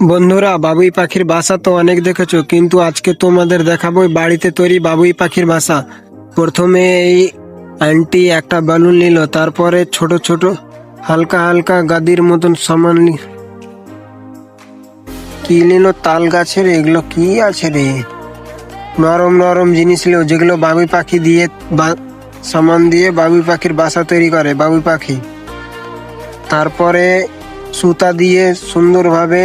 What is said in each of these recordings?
বন্ধুরা, বাবুই পাখির বাসা তো অনেক দেখেছ, কিন্তু আজকে তোমাদের দেখাবো বাড়িতে তৈরি বাবুই পাখির বাসা। প্রথমে এই আন্টি একটা বেলুন নিল, তারপরে ছোট ছোট হালকা হালকা গাদির মতন সামান কি নিল তাল গাছের? এগুলো কি আছে রে? নরম নরম জিনিস নিল, যেগুলো বাবুই পাখি দিয়ে সামান দিয়ে বাবুই পাখির বাসা তৈরি করে, বাবুই পাখি। তারপরে সুতা দিয়ে সুন্দরভাবে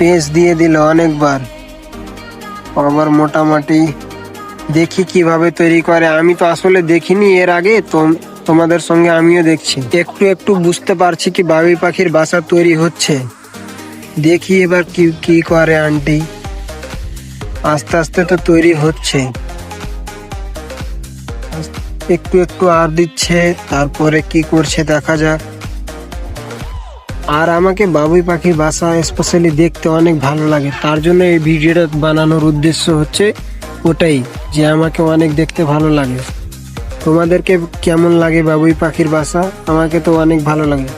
পেঁচ দিয়ে দিল অনেকবার। আবার মোটামুটি দেখি কীভাবে তৈরি করে। আমি তো আসলে দেখিনি এর আগে তোমাদের সঙ্গে আমিও দেখছি। একটু একটু বুঝতে পারছি কি বাবুই পাখির বাসা তৈরি হচ্ছে। দেখি এবার কি কি করে আন্টি। আস্তে আস্তে তো তৈরি হচ্ছে। একটু একটু আর দিচ্ছে, তারপরে কি করছে দেখা যাক। আর আমাকে বাবুই পাখির বাসা স্পেশালি দেখতে অনেক ভালো লাগে। তার জন্য এই ভিডিওটা বানানোর উদ্দেশ্য হচ্ছে ওটাই, যে আমাকে অনেক দেখতে ভালো লাগে। তোমাদেরকে কেমন লাগে বাবুই পাখির বাসা? আমাকে তো অনেক ভালো লাগে।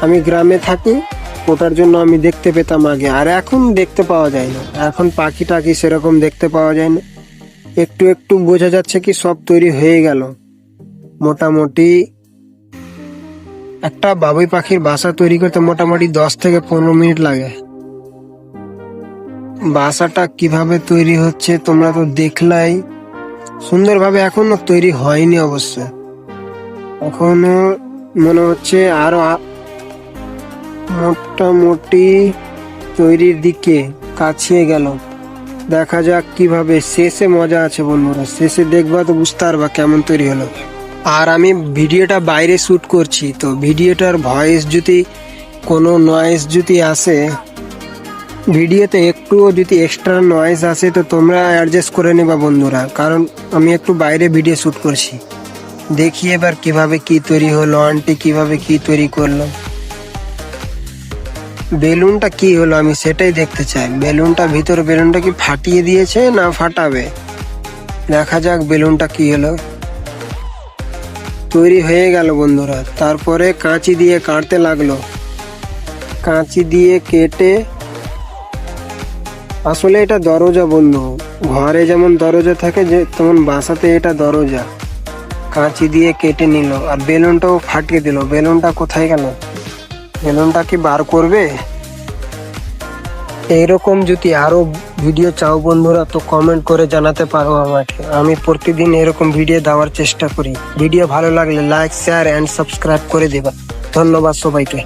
আমি গ্রামে থাকি, ওটার জন্য আমি দেখতে পেতাম আগে। আর এখন দেখতে পাওয়া যায় না। এখন পাখি টাকি সেরকম দেখতে পাওয়া যায় না। একটু একটু বোঝা যাচ্ছে কি সব তৈরি হয়ে গেল। মোটামুটি একটা বাবুই পাখির বাসা তৈরি করতে মোটামুটি দশ থেকে পনেরো মিনিট লাগে। বাসাটা কীভাবে তৈরি হচ্ছে তোমরা তো দেখলাই। সুন্দরভাবে এখনও তৈরি হয়নি অবশ্য। এখনও মনে হচ্ছে আরও মোটামুটি তৈরির দিকে কাছিয়ে গেল। দেখা যাক কীভাবে শেষে মজা আছে বন্ধুরা। শেষে দেখবা তো বুঝতে পারবা কেমন তৈরি হলো। আর আমি ভিডিওটা বাইরে শ্যুট করছি, তো ভিডিওটার ভয়েস যদি কোনো নয়েস যদি আসে, ভিডিওতে একটুও যদি এক্সট্রা নয়েস আসে, তো তোমরা অ্যাডজাস্ট করে নেবা বন্ধুরা, কারণ আমি একটু বাইরে ভিডিও শ্যুট করছি। দেখি এবার কীভাবে কি তৈরি হলো আন্টি কীভাবে কি তৈরি করল। বেলুনটা কি হলো আমি সেটাই দেখতে চাই। বেলুনটা ভিতরে, বেলুনটা কি ফাটিয়ে দিয়েছে না ফাটাবে? দেখা যাক বেলুনটা কি হলো। তৈরি হয়ে গেল বন্ধুরা। তারপরে কাঁচি দিয়ে কাটতে লাগল। কাঁচি দিয়ে কেটে আসলে এটা দরজা বন্ধু। ঘরে যেমন দরজা থাকে, যে তেমন বাসাতে এটা দরজা। কাঁচি দিয়ে কেটে নিল আর বেলুনটাও ফাটিয়ে দিল। বেলুনটা কোথায় গেল? বেলুনটা কি বার করবে? এইরকম যদি আরও ভিডিও চাও বন্ধুরা, তো কমেন্ট করে জানাতে পারো আমাকে। আমি প্রতিদিন এরকম ভিডিও দেওয়ার চেষ্টা করি। ভিডিও ভালো লাগলে লাইক শেয়ার এন্ড সাবস্ক্রাইব করে দেবা। ধন্যবাদ সবাইকে।